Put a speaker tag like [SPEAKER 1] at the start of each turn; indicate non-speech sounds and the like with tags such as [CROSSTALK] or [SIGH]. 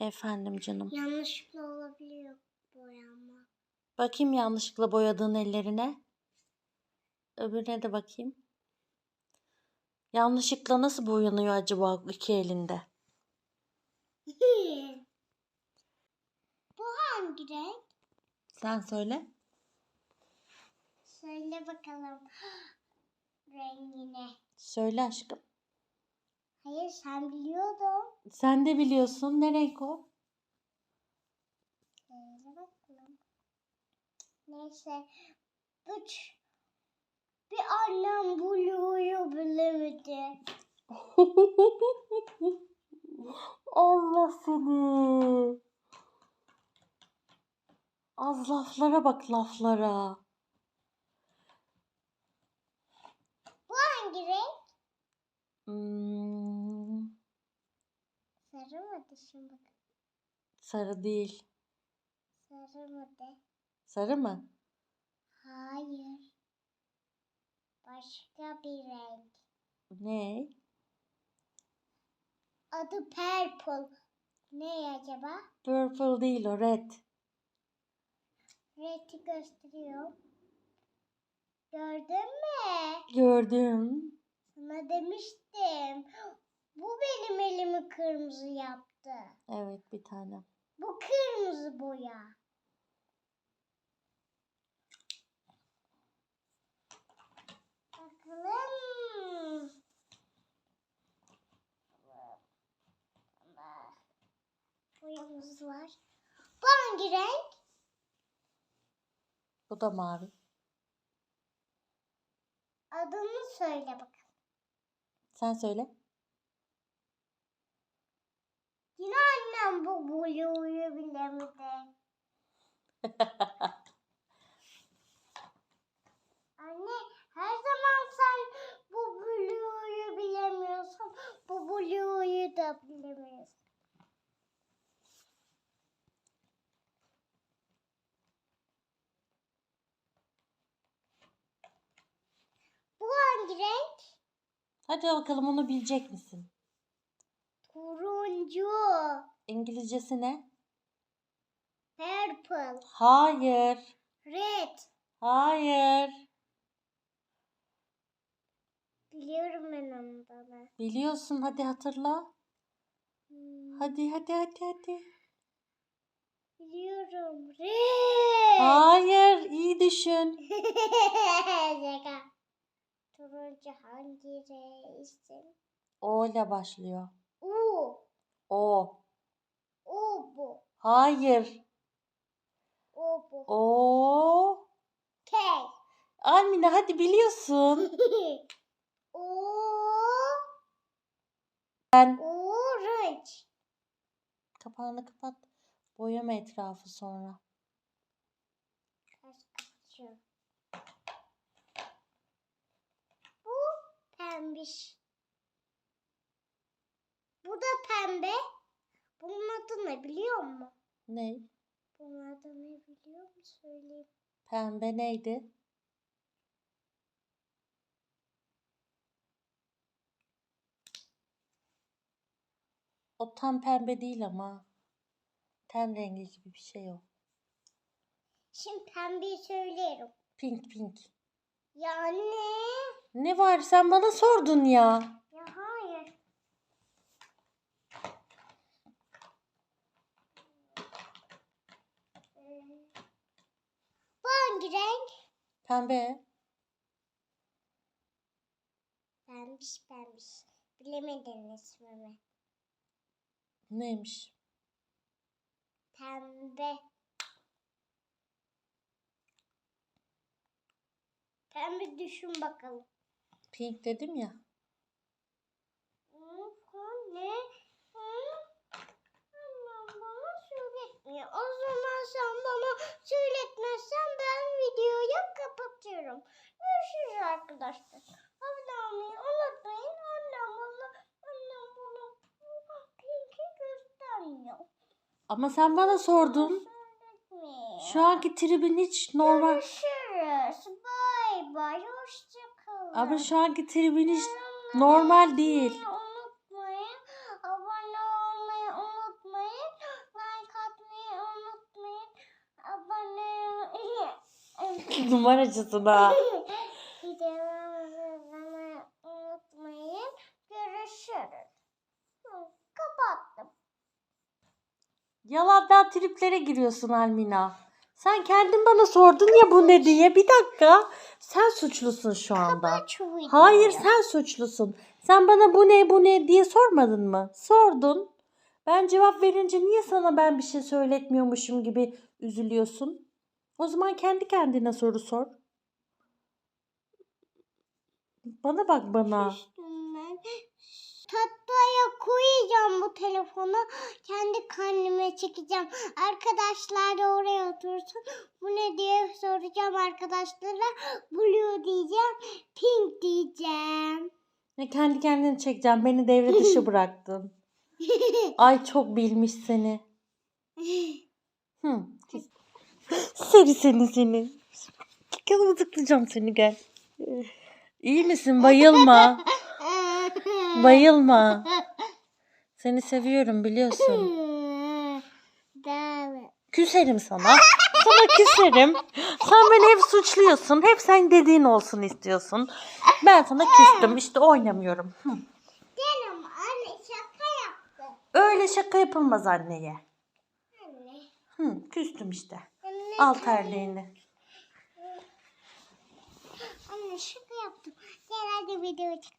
[SPEAKER 1] Efendim canım.
[SPEAKER 2] Yanlışlıkla olabiliyor boyama.
[SPEAKER 1] Bakayım yanlışlıkla boyadığın ellerine. Öbürüne de bakayım. Yanlışlıkla nasıl boyanıyor acaba iki elinde? [LAUGHS]
[SPEAKER 2] Bu hangi renk?
[SPEAKER 1] Sen söyle.
[SPEAKER 2] Söyle bakalım [GASPS] rengine.
[SPEAKER 1] Söyle aşkım.
[SPEAKER 2] Hayır sen biliyordun.
[SPEAKER 1] Sen de biliyorsun. Ne renk o?
[SPEAKER 2] Bakalım. Neyse. Üç. Bir annem buluyor bilemedi. [LAUGHS]
[SPEAKER 1] Allah seni. Az laflara bak laflara.
[SPEAKER 2] Bu hangi renk?
[SPEAKER 1] Hmm,
[SPEAKER 2] Sarı mı bak.
[SPEAKER 1] sarı değil.
[SPEAKER 2] Sarı mı de?
[SPEAKER 1] Sarı mı?
[SPEAKER 2] Hayır. Başka bir renk.
[SPEAKER 1] Ne?
[SPEAKER 2] Adı purple. Ne acaba?
[SPEAKER 1] Purple değil o red.
[SPEAKER 2] Red'i gösteriyor. Gördün mü?
[SPEAKER 1] Gördüm.
[SPEAKER 2] Sana demiştim. Bu benim elimi kırmızı yaptı.
[SPEAKER 1] Evet bir tane.
[SPEAKER 2] Bu kırmızı boya. Bakalım. Boyamız var. Bu hangi renk?
[SPEAKER 1] Bu da mavi.
[SPEAKER 2] Adını söyle bakalım.
[SPEAKER 1] Sen söyle.
[SPEAKER 2] Yine annem bu blue'yu bilemedi. [LAUGHS] Anne her zaman sen bu blue'yu bilemiyorsun. Bu blue'yu da bilemiyorsun. Bu hangi renk?
[SPEAKER 1] Hadi bakalım onu bilecek misin?
[SPEAKER 2] Turuncu.
[SPEAKER 1] İngilizcesi ne?
[SPEAKER 2] Purple.
[SPEAKER 1] Hayır.
[SPEAKER 2] Red.
[SPEAKER 1] Hayır.
[SPEAKER 2] Biliyorum ben onu da.
[SPEAKER 1] Biliyorsun hadi hatırla.
[SPEAKER 2] Hmm,
[SPEAKER 1] Hadi hadi hadi hadi.
[SPEAKER 2] Biliyorum. Red.
[SPEAKER 1] Hayır iyi düşün. [LAUGHS]
[SPEAKER 2] Turuncu hangi resim?
[SPEAKER 1] O ile başlıyor. O.
[SPEAKER 2] U bu.
[SPEAKER 1] Hayır.
[SPEAKER 2] U bu.
[SPEAKER 1] O.
[SPEAKER 2] K.
[SPEAKER 1] Almina hadi biliyorsun. [LAUGHS]
[SPEAKER 2] U.
[SPEAKER 1] Ben
[SPEAKER 2] Orange.
[SPEAKER 1] kapağını kapat. Boyama etrafı sonra.
[SPEAKER 2] Bu pembiş. Pembe. Bunun adı ne biliyor musun?
[SPEAKER 1] Ne?
[SPEAKER 2] Bunun adı ne biliyor musun? Söyleyeyim.
[SPEAKER 1] Pembe neydi? O tam pembe değil ama. Ten rengi gibi bir şey o.
[SPEAKER 2] Şimdi pembeyi söylerim.
[SPEAKER 1] Pink pink.
[SPEAKER 2] Ya anne.
[SPEAKER 1] Ne var sen bana sordun ya.
[SPEAKER 2] Ya hayır. Ee, Bu hangi renk?
[SPEAKER 1] Pembe.
[SPEAKER 2] Pembiş pembiş. Bilemedin ismimi.
[SPEAKER 1] Neymiş?
[SPEAKER 2] Pembe. Pembe düşün bakalım.
[SPEAKER 1] Pink dedim ya. Ama sen bana sordun. Şu anki tribin hiç normal.
[SPEAKER 2] Görüşürüz. Bay bay. Hoşçakalın.
[SPEAKER 1] Ama şu anki tribin hiç normal değil.
[SPEAKER 2] Unutmayın. Abone olmayı unutmayın. Like atmayı unutmayın. Abone... [LAUGHS] olmayı... Numaracısına. [LAUGHS]
[SPEAKER 1] Gidelim. Triplere giriyorsun Almina. Sen kendin bana sordun ya bu ne diye. Bir dakika. Sen suçlusun şu anda. Hayır sen suçlusun. Sen bana bu ne bu ne diye sormadın mı? Sordun. Ben cevap verince niye sana ben bir şey söyletmiyormuşum gibi üzülüyorsun? O zaman kendi kendine soru sor. Bana bak bana.
[SPEAKER 2] Tahtaya koyacağım bu telefonu. Kendi karnıma çekeceğim. Arkadaşlar da oraya otursun. Bu ne diye soracağım arkadaşlara. Blue diyeceğim. Pink diyeceğim.
[SPEAKER 1] Ne kendi kendini çekeceğim. Beni devre dışı [LAUGHS] bıraktın. [LAUGHS] Ay çok bilmiş seni. [LAUGHS] Hı. Seni seni seni. Tıklayacağım seni gel. İyi misin? Bayılma. Bayılma. [LAUGHS] Seni seviyorum biliyorsun. [LAUGHS] Küserim sana. Sana küserim. Sen beni hep suçluyorsun. Hep sen dediğin olsun istiyorsun. Ben sana küstüm. İşte oynamıyorum. Hı.
[SPEAKER 2] Canım anne şaka yaptı.
[SPEAKER 1] Öyle şaka yapılmaz anneye.
[SPEAKER 2] Anne.
[SPEAKER 1] Hı, küstüm işte.
[SPEAKER 2] Anne.
[SPEAKER 1] Al terliğini.
[SPEAKER 2] Anne şaka yaptım. Gel hadi video çık.